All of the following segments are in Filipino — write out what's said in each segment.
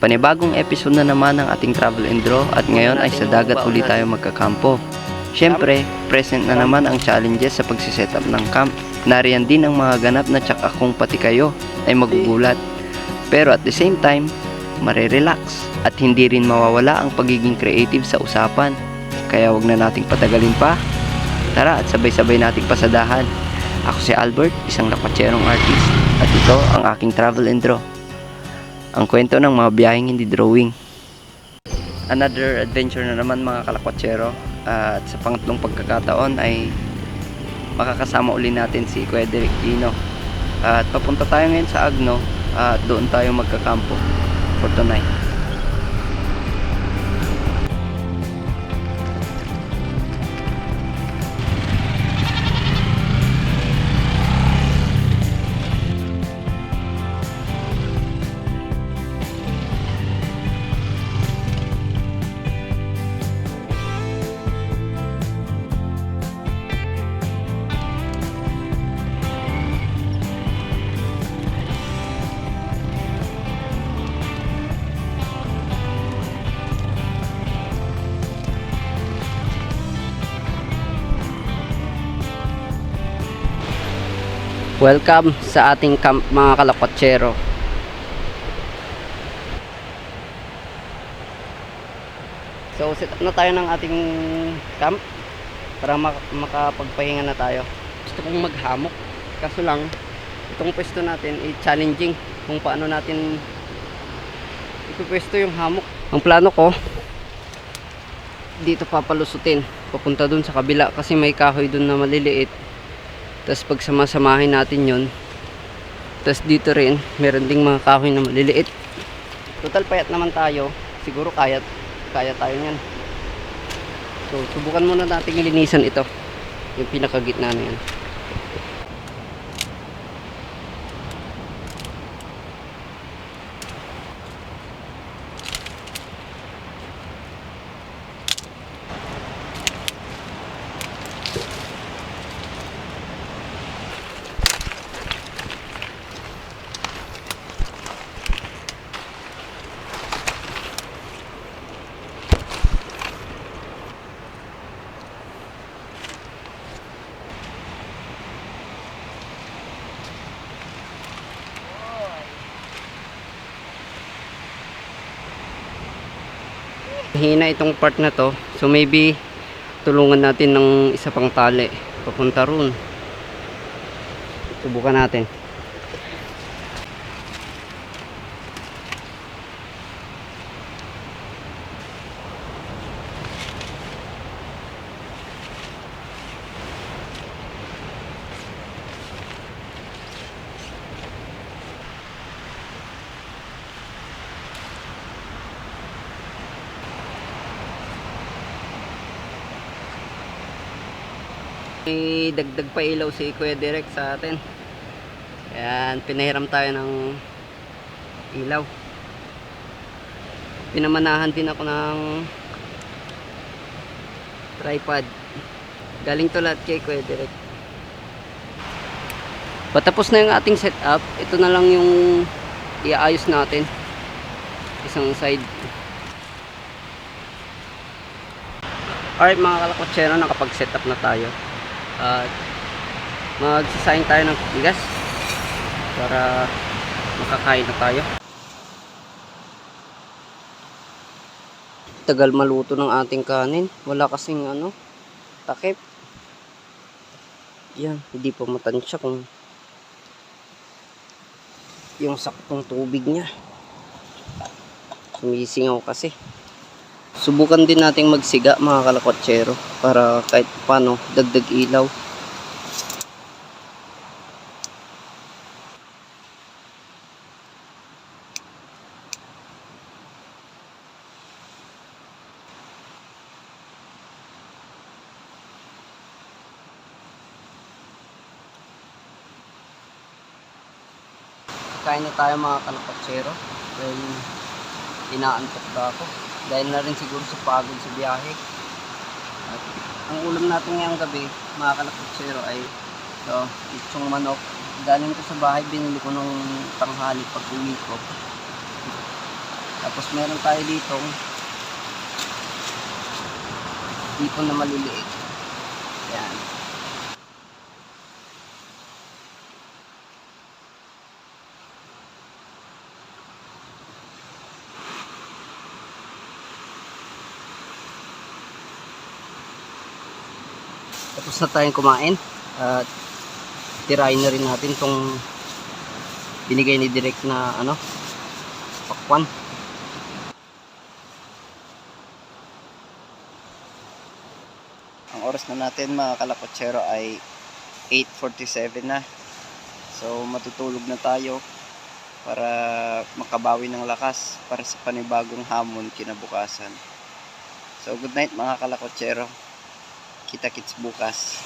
Panibagong episode na naman ng ating travel and draw at ngayon ay sa dagat uli tayo magkakampo. Siyempre, present na naman ang challenges sa pagsiset up ng camp. Nariyan din ang mga ganap na tsak akong pati kayo ay magugulat. Pero at the same time, marirelax at hindi rin mawawala ang pagiging creative sa usapan. Kaya wag na nating patagalin pa. Tara at sabay-sabay nating pasadahan. Ako si Albert, isang lakwatsyerong artist at ito ang aking travel and draw. Ang kwento ng mga biyaheng hindi drawing. Another adventure na naman mga kalakwatsero at sa pangatlong pagkakataon ay makakasama uli natin si Kuya Derek Gino. At papunta tayo ngayon sa Agno at doon tayo magkakampo for tonight. Welcome sa ating camp mga kalakwatsero. So set up na tayo ng ating camp para mak- makapagpahinga na tayo. Gusto kong maghamok kaso lang itong pwesto natin ay challenging kung paano natin ipipwesto yung hamok. Ang plano ko dito papalusutin papunta dun sa kabila kasi may kahoy dun na maliliit tapos pag samasamahin natin yon tapos dito rin meron ding mga kahoy na maliliit. Total payat naman tayo. Siguro kaya kaya tayo nyan so subukan muna natin linisan ito. Yung pinakagitna na yan hina itong part na to. So maybe tulungan natin ng isa pang tali. Papunta roon subukan natin may dagdag pa ilaw si Kuya Direk sa atin. Ayan, pinahiram tayo ng ilaw. Pinamanahan din ako ng tripod. Galing to lahat kay Kuya Direk patapos na yung ating setup ito na lang yung iaayos natin. Isang side. Alright mga kalakotsero, nakapag-set up na tayo. At magsasayang tayo ng bigas para makakain na tayo. Tagal maluto ng ating kanin. Wala kasing ano, takip. Yan, hindi pa matansya kung yung saktong tubig niya. Sumisingaw kasi. Subukan din nating magsiga mga kalakotsero para kahit paano dagdag ilaw. Kain na tayo mga kalakotsero. Well, inaantok na ako. Dahil na rin siguro sa pagod sa biyahe. At ang ulam natin ngayong gabi, mga kalakotsero, ay ito, itsong manok. Galing ko sa bahay, binili ko nung tanghali pag uwi ko. Tapos meron tayo dito dito na maliliit. Yan. Tapos na tayong kumain. At tirahin na rin natin tong binigay ni Direk na ano pakwan. Ang oras na natin mga kalakotsero ay 8.47 na. So matutulog na tayo para makabawi ng lakas para sa panibagong hamon kinabukasan. So good night mga kalakotsero. Kita-kits bukas.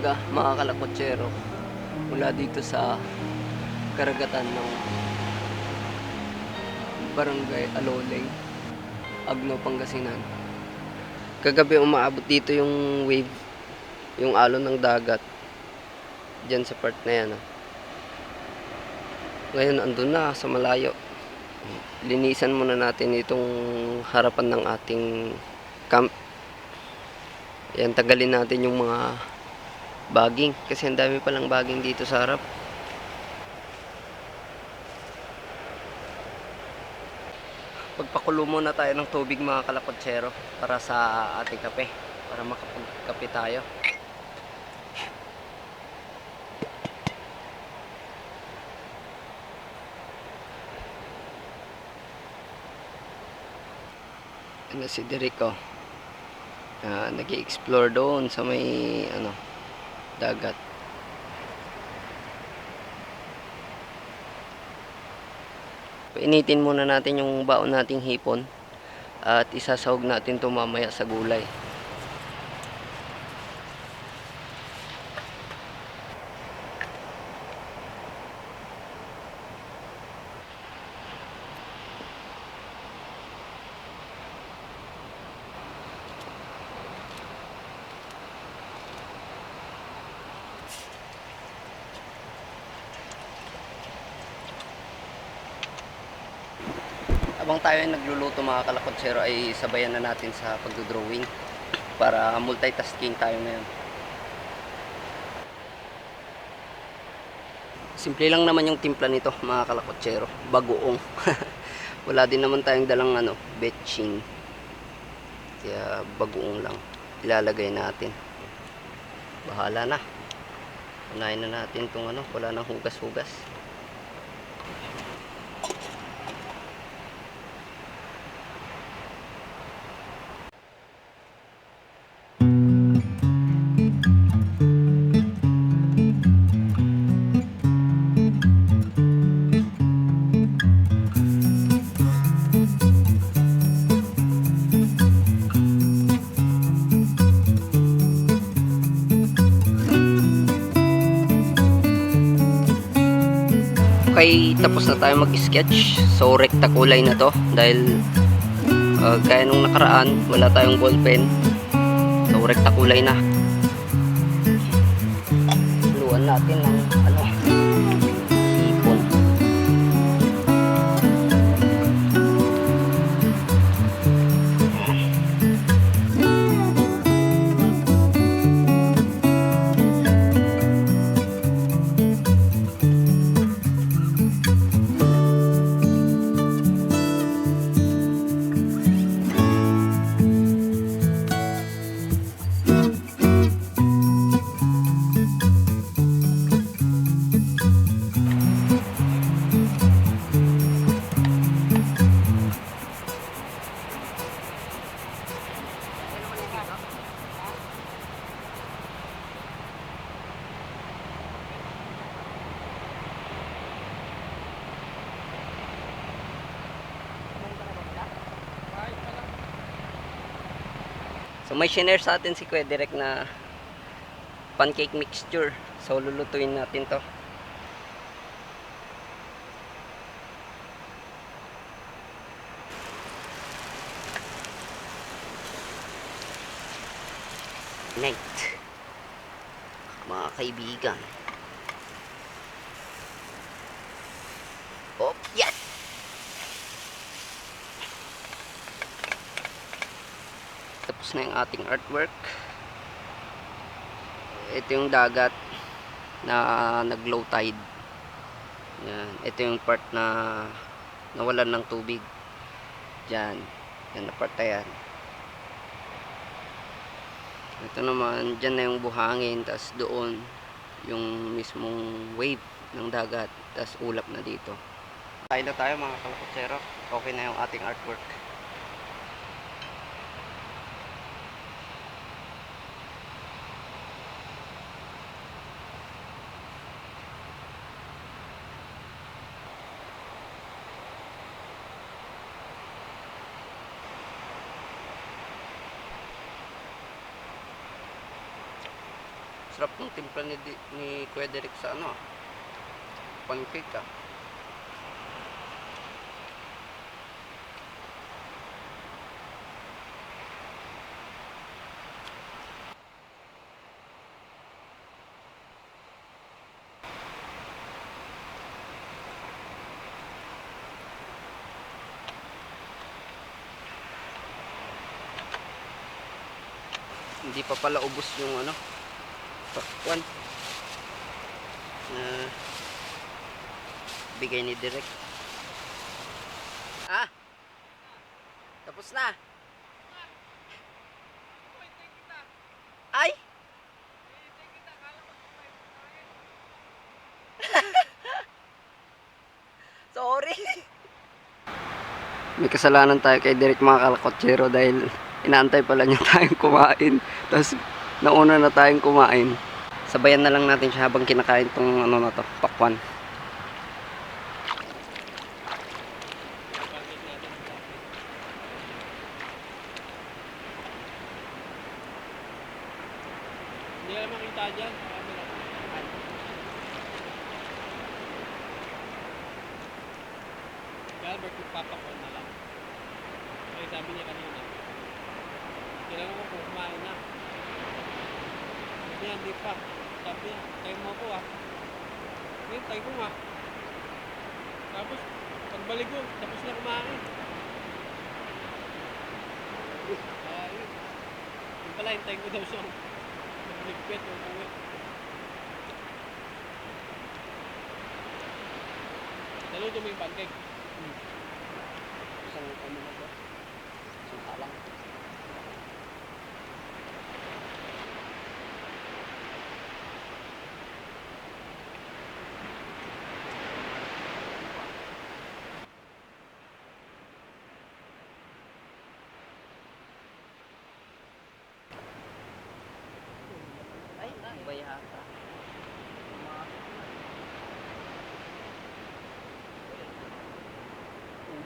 Umaga mga kalakotsero mula dito sa karagatan ng Barangay Aloleng, Agno, Pangasinan. Kagabi umaabot dito yung wave, yung alon ng dagat dyan sa part na yan. oh. Ngayon andun na sa malayo. Linisan muna natin itong harapan ng ating camp yan, tagalin natin yung mga baging. Kasi ang dami palang baging dito sa harap. Pagpakulo muna tayo ng tubig mga kalakotsero para sa ating kape. Para makapagkape tayo. Ano si Derico? na nag explore doon sa may ano dagat Painitin muna natin yung baon nating hipon at isasahog natin to mamaya sa gulay. Abang tayo ay nagluluto mga kalakotsero ay sabayan na natin sa pagdodrawing para multitasking tayo ngayon. Simple lang naman yung timpla nito mga kalakotsero. Bagoong. Wala din naman tayong dalang ano, betching. Kaya bagoong lang. Ilalagay natin. Bahala na. Unahin na natin itong ano, wala nang hugas-hugas. Tapos na tayo mag-sketch. So, rekta kulay na to. Dahil, uh, gaya nung nakaraan, wala tayong ballpen. So, rekta kulay na. Luwan natin ng, ano, So may shinare sa atin si Kuya Direk na pancake mixture. So lulutuin natin to. Night. Mga kaibigan. Oh, yes! Tapos na yung ating artwork. Ito yung dagat na nag-low tide. Yan. Ito yung part na nawalan ng tubig. Diyan. Yan na part na yan. Ito naman, dyan na yung buhangin. Tapos doon, yung mismong wave ng dagat. Tapos ulap na dito. Kain na tayo mga kalakotsero. Okay na yung ating artwork. Sarap ng timpla ni, ni Kuya Derek sa ano. Pancake ah. Hindi pa pala ubos yung ano. Pakwan. Na bigay ni Direk. Ah! Tapos na. Ay! Sorry. May kasalanan tayo kay Derek mga kalakotsero dahil inaantay pala niya tayong kumain. Tapos nauna na tayong kumain. Sabayan na lang natin siya habang kinakain tong ano na to, pakwan. Hindi ka makita dyan. Albert, magpapakon na lang. Kaya sabi niya kanina, kailangan ko kumain na. Sabi niya, hindi pa. Sabi niya, tayo mo ako ah. Tayo ko nga. Tapos, pagbalik ko, tapos na kumain. Kaya yun. Yung pala, hintayin ko daw siyang magligpit o uwi. Naluto mo yung pancake. Isang ano na to? Isang talang.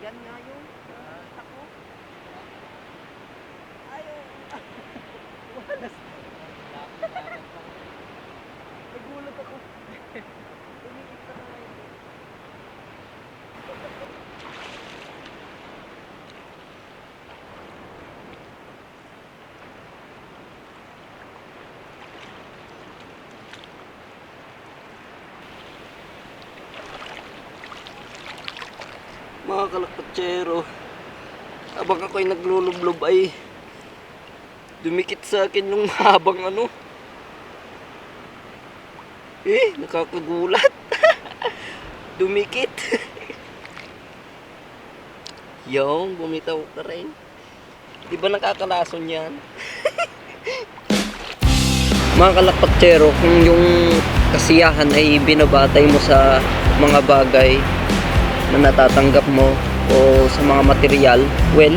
Yan nga yung uh, tako. Ayaw. Walas. Nagulat ako. Tumikit sa kamay ko. Kalakpatsero, habang ako'y naglulublob ay dumikit sa akin yung habang ano. Eh, nakakagulat. dumikit. Yung, bumitaw ka rin. Di ba nakakalason yan? Mga kalakpatsero, kung yung kasiyahan ay binabatay mo sa mga bagay na natatanggap mo o sa mga material, well,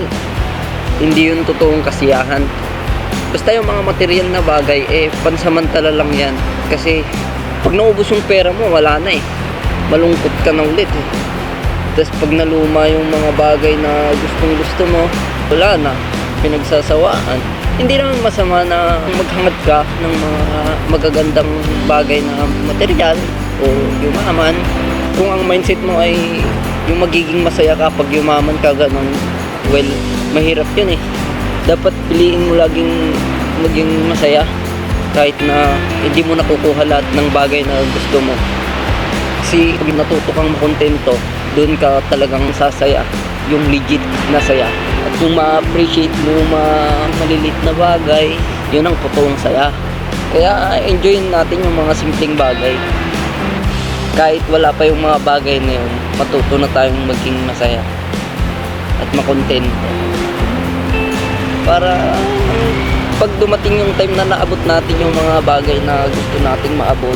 hindi yun totoong kasiyahan. Basta yung mga material na bagay, eh, pansamantala lang yan. Kasi, pag naubos yung pera mo, wala na eh. Malungkot ka na ulit eh. Tapos pag naluma yung mga bagay na gustong gusto mo, wala na. Pinagsasawaan. hindi naman masama na maghangad ka ng mga magagandang bagay na material o yumaman. Kung ang mindset mo ay yung magiging masaya ka pag yumaman ka ganun, well, mahirap yun eh. Dapat piliin mo laging maging masaya kahit na hindi mo nakukuha lahat ng bagay na gusto mo. Kasi pag natuto kang makontento, doon ka talagang sasaya, yung legit na saya. At kung ma-appreciate mo mga malilit na bagay, yun ang totoong saya. Kaya enjoy natin yung mga simpleng bagay. Kahit wala pa yung mga bagay na yun, matuto na tayong maging masaya at makontento. Para pag dumating yung time na naabot natin yung mga bagay na gusto nating maabot,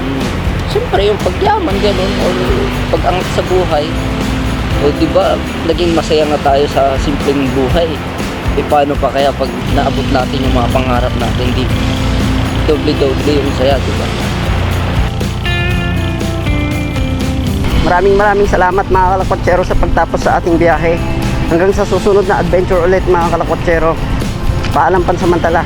hmm, siyempre yung pagyaman ganun or pag-angat sa buhay, o di ba naging masaya nga tayo sa simpleng buhay. E paano pa kaya pag naabot natin yung mga pangarap natin, di doble-doble yung saya, di ba? Maraming maraming salamat mga kalakwatsero sa pagtapos sa ating biyahe. Hanggang sa susunod na adventure ulit mga kalakwatsero. Paalam pansamantala.